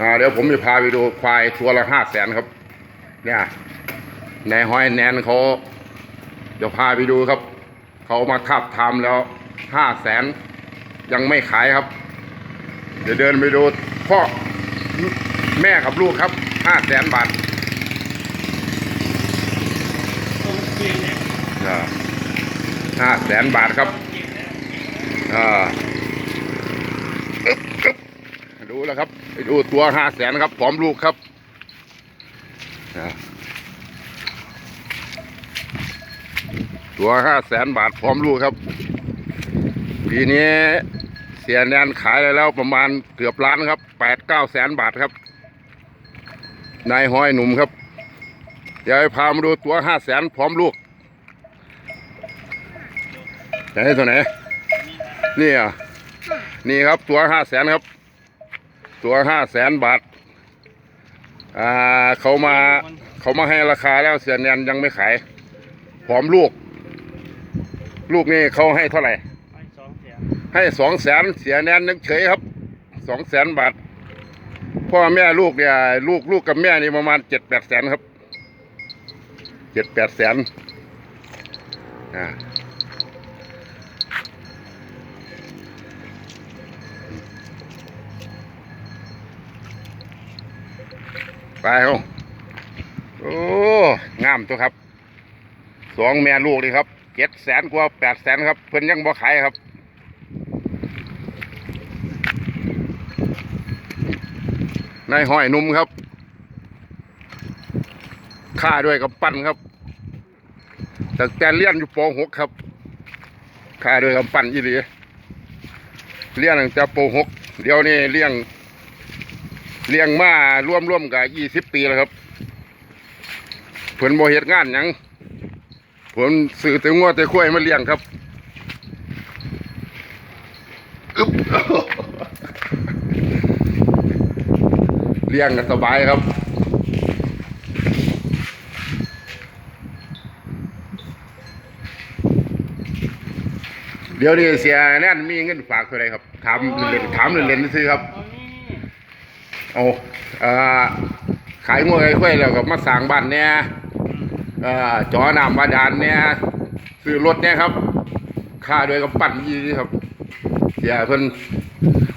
อ่าเดี๋ยวผมจะพาไปดูควายตัวละห้าแสนครับ เนี่ยในห้อยแนนเขาเดี๋ยวพาไปดูครับ เขามาทับทำแล้วห้าแสนยังไม่ขายครับ เดี๋ยวเดินไปดูพ่อแม่กับลูกครับห้าแสนบาทห้าแสนบาทครับอ่าอึ๊บอึ๊บ ดูแล้วครับไปดูตัวห้าแสนครับพร้อมลูกครับตัวห้าแสนบาทพร้อมลูกครับ ปีนี้เสียแนนขายได้แล้วประมาณเกือบล้านครับแปดเก้าแสนบาทครับ นายห้อยหนุ่มครับเดี๋ยวพามาดูตัวห้าแสนพร้อมลูกไหนตัวไหนนี่อะนี่ครับตัวห้าแสนครับ ตัวห้าแสนบาท อ่าเขามาเขามาให้ราคาแล้วเสียแนนยังไม่ขาย พร้อมลูก ลูกนี่เขาให้เท่าไหร่ไปสองแสนให้สองแสนเสียแนนนึกเฉยครับสองแสนบาท พ่อแม่ลูกเนี่ยลูกลูกกับแม่นี่ประมาณเจ็ดแปดแสนครับเจ็ดแปดแสนอ่า ไปเอาโอ้งามตัวครับ สองแม่ลูกนี่ครับเจ็ดแสนกว่าแปดแสนครับ เพิ่นยังบ่ขายครับนายห้อยนุ่มครับค่าด้วยกับปั้นครับแต่แต่เลี้ยนอยู่ป .6 ครับค่าด้วยกับปั้นอีหลีเลี้ยงตั้งแต่ป .6 เดี๋ยวนี้เลี้ยง เลี้ยงมาร่วมร่วมๆกับยี่สิบปีแล้วครับเพิ่นบ่เฮ็ดงานยังเพิ่นซื้อแต่งัวแต่ข้วยมาเลี้ยงครับอึบเลี้ยงกันสบายครับเดี๋ยวนี้เสียแน่นมีเงินฝากเท่าไรครับ ถามเล่นๆถามเล่นๆซื้อครับ เอานี่เอาขายงวไอ้ค่อยแล้วก็มาสร้างบ้านเนี่ยเอ่อจอน้ำบาดาลเนี่ยซื้อรถเนี่ยครับค่าด้วยกับปั่นยี่ครับเสียเพิ่น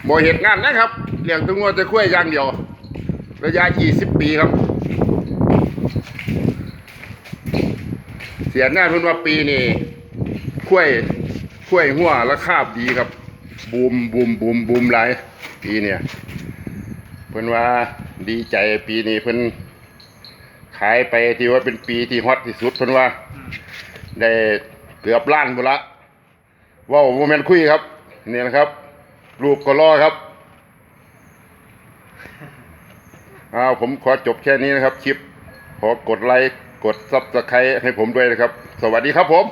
บ่เห็ดงานนะครับเลี้ยงตัวงวแตะคุ้ยอย่างเดียวระยะ20ปีครับ เสียหน้าเพิ่นว่าปีนี้คุ้ยคุ้ยหัวราคาดีครับบูมบูมบูมบูมหลายปีเนี่ย เพิ่นว่าดีใจปีนี้เพิ่นขายไปที่ว่าเป็นปีที่ฮอตที่สุดเพิ่นว่า ได้เกือบล้านบุละเว่าโมเมนต์คุยครับนี่นะครับ รูปก็รอครับอ้าวผมขอจบแค่นี้นะครับ คลิป ขอกดไลค์ กดซับสไครต์ให้ผมด้วยนะครับ สวัสดีครับผม